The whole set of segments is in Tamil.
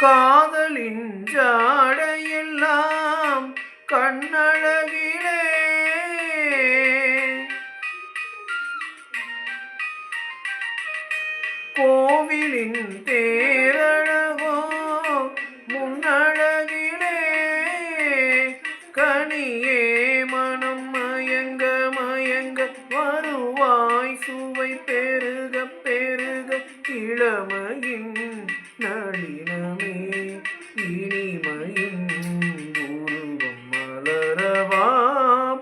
காதலின் ஜாடையெல்லாம் கண்ணழகிலே. கோவிலின் தேரழகோ முன்னழகிலே. கனியே மனம் மயங்க மயங்க வருவாய் சுவை பெருக பெருக இளமையின் நளினமே இனிமையும் உருவம் மலரவா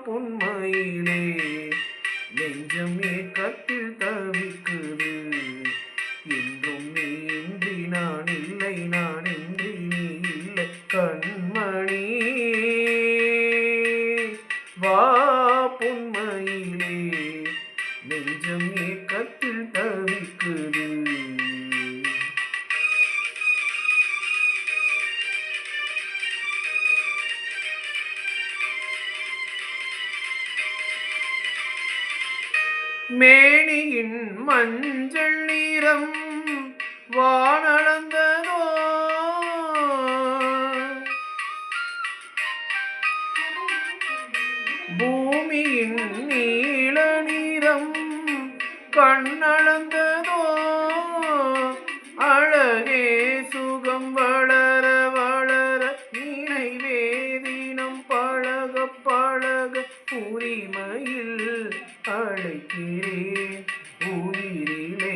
புன்மையிலே. நெஞ்சம் ஏக்கத்தில் தவிக்குது என்றும் நீ இன்றி நான் இல்லை நான் இன்றி நீ இல்லை. கண்ம மேனியின் மஞ்சள் நீரம் வானளந்ததோ. பூமியின் நீல நீரம் கண்ணளந்த அழைக்கிறேன் உயிரிலே